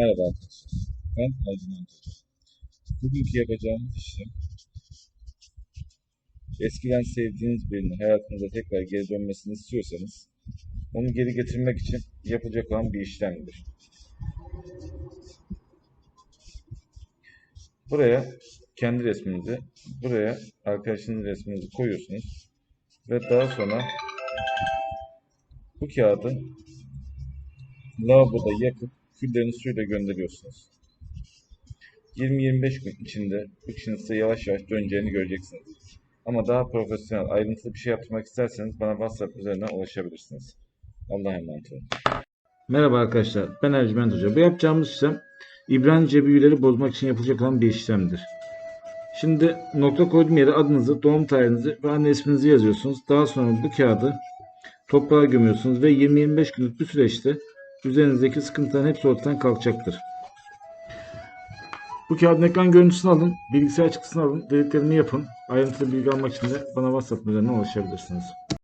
Merhaba arkadaşlar. Ben Ercüment Hoca. Bugünkü yapacağımız işlem eskiden sevdiğiniz birinin hayatınıza tekrar geri dönmesini istiyorsanız onu geri getirmek için yapacak olan bir işlemdir. Buraya kendi resminizi, buraya arkadaşınızın resminizi koyuyorsunuz ve daha sonra bu kağıdı lavaboda yakıp küllerini suyla gönderiyorsunuz. 20-25 gün içinde bu kişinin yavaş yavaş döneceğini göreceksiniz. Ama daha profesyonel, ayrıntılı bir şey yaptırmak isterseniz bana WhatsApp üzerinden ulaşabilirsiniz. Allah'a emanet olun. Merhaba arkadaşlar, ben Ercüment Hoca. Bu yapacağımız işlem İbranice büyüleri bozmak için yapılacak olan bir işlemdir. Şimdi nokta koyduğum yere adınızı, doğum tarihinizi ve anne isminizi yazıyorsunuz. Daha sonra bu kağıdı toprağa gömüyorsunuz ve 20-25 günlük bir süreçte üzerinizdeki sıkıntıların hepsi ortadan kalkacaktır. Bu kağıdın ekran görüntüsünü alın, bilgisayar çıktısını alın, dediklerimi yapın. Ayrıntılı bilgi almak için de bana WhatsApp üzerinden ulaşabilirsiniz.